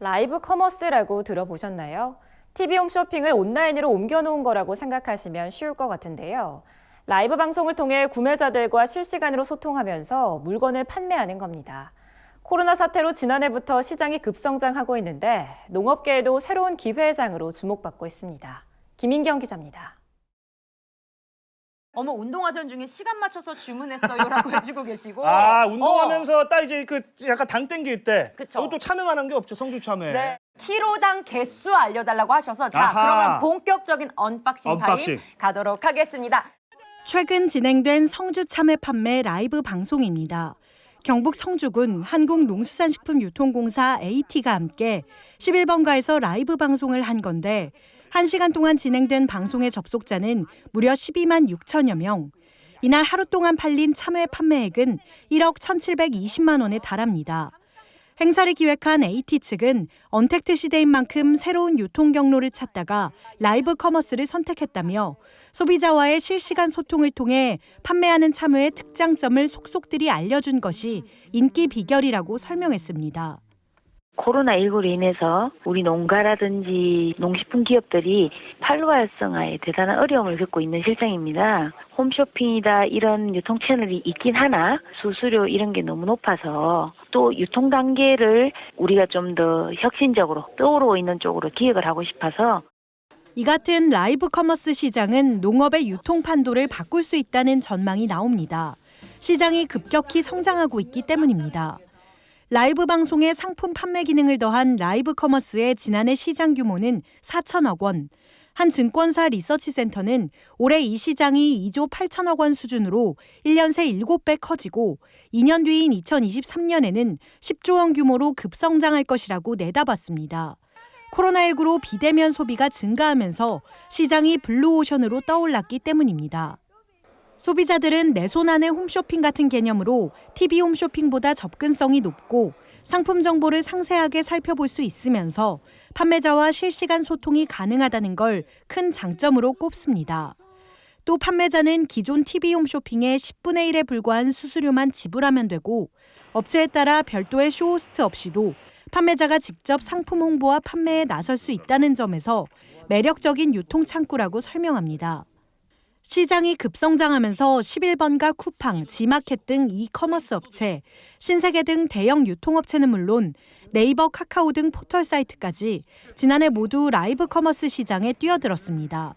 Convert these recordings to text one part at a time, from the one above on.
라이브 커머스라고 들어보셨나요? TV 홈 쇼핑을 온라인으로 옮겨놓은 거라고 생각하시면 쉬울 것 같은데요. 라이브 방송을 통해 구매자들과 실시간으로 소통하면서 물건을 판매하는 겁니다. 코로나 사태로 지난해부터 시장이 급성장하고 있는데 농업계에도 새로운 기회장으로 주목받고 있습니다. 김인경 기자입니다. 어머 운동하던 중에 시간 맞춰서 주문했어요라고 해주고 계시고 아 어, 운동하면서 딱 이제 그 약간 당 땡길 때 그쵸. 이것도 참여만한 게 없죠 성주 참여. 네. 키로당 개수 알려달라고 하셔서 자 아하. 그러면 본격적인 언박싱, 언박싱. 타임 가도록 하겠습니다. 최근 진행된 성주 참외 판매 라이브 방송입니다. 경북 성주군 한국농수산식품유통공사 AT가 함께 11번가에서 라이브 방송을 한 건데 1시간 동안 진행된 방송의 접속자는 무려 12만 6천여 명. 이날 하루 동안 팔린 참외 판매액은 1억 1,720만 원에 달합니다. 행사를 기획한 AT 측은 언택트 시대인 만큼 새로운 유통 경로를 찾다가 라이브 커머스를 선택했다며 소비자와의 실시간 소통을 통해 판매하는 참외의 특장점을 속속들이 알려준 것이 인기 비결이라고 설명했습니다. 코로나19로 인해서 우리 농가라든지 농식품 기업들이 판로 활성화에 대단한 어려움을 겪고 있는 실정입니다. 홈쇼핑이다 이런 유통 채널이 있긴 하나 수수료 이런 게 너무 높아서 또 유통 단계를 우리가 좀 더 혁신적으로 떠오르고 있는 쪽으로 기획을 하고 싶어서 이 같은 라이브 커머스 시장은 농업의 유통 판도를 바꿀 수 있다는 전망이 나옵니다. 시장이 급격히 성장하고 있기 때문입니다. 라이브 방송에 상품 판매 기능을 더한 라이브 커머스의 지난해 시장 규모는 4천억 원. 한 증권사 리서치 센터는 올해 이 시장이 2조 8천억 원 수준으로 1년 새 7배 커지고 2년 뒤인 2023년에는 10조 원 규모로 급성장할 것이라고 내다봤습니다. 코로나19로 비대면 소비가 증가하면서 시장이 블루오션으로 떠올랐기 때문입니다. 소비자들은 내 손 안의 홈쇼핑 같은 개념으로 TV 홈쇼핑보다 접근성이 높고 상품 정보를 상세하게 살펴볼 수 있으면서 판매자와 실시간 소통이 가능하다는 걸 큰 장점으로 꼽습니다. 또 판매자는 기존 TV 홈쇼핑의 10분의 1에 불과한 수수료만 지불하면 되고 업체에 따라 별도의 쇼호스트 없이도 판매자가 직접 상품 홍보와 판매에 나설 수 있다는 점에서 매력적인 유통 창구라고 설명합니다. 시장이 급성장하면서 11번가 쿠팡, 지마켓 등 이커머스 업체, 신세계 등 대형 유통업체는 물론 네이버, 카카오 등 포털 사이트까지 지난해 모두 라이브 커머스 시장에 뛰어들었습니다.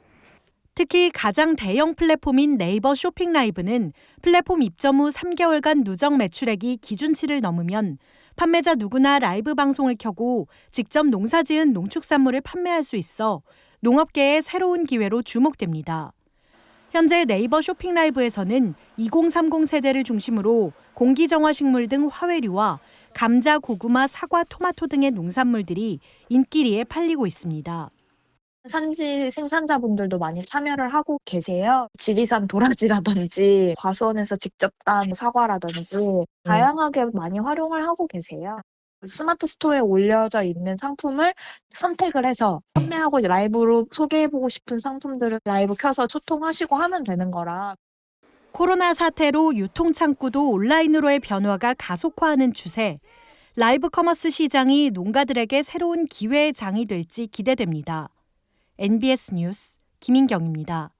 특히 가장 대형 플랫폼인 네이버 쇼핑 라이브는 플랫폼 입점 후 3개월간 누적 매출액이 기준치를 넘으면 판매자 누구나 라이브 방송을 켜고 직접 농사 지은 농축산물을 판매할 수 있어 농업계의 새로운 기회로 주목됩니다. 현재 네이버 쇼핑 라이브에서는 2030 세대를 중심으로 공기정화 식물 등 화훼류와 감자, 고구마, 사과, 토마토 등의 농산물들이 인기리에 팔리고 있습니다. 산지 생산자분들도 많이 참여를 하고 계세요. 지리산 도라지라든지 과수원에서 직접 딴 사과라든지 다양하게 많이 활용을 하고 계세요. 스마트 스토어에 올려져 있는 상품을 선택을 해서 판매하고 라이브로 소개해보고 싶은 상품들을 라이브 켜서 소통하시고 하면 되는 거라 코로나 사태로 유통 창구도 온라인으로의 변화가 가속화하는 추세. 라이브 커머스 시장이 농가들에게 새로운 기회의 장이 될지 기대됩니다. NBS 뉴스 김인경입니다.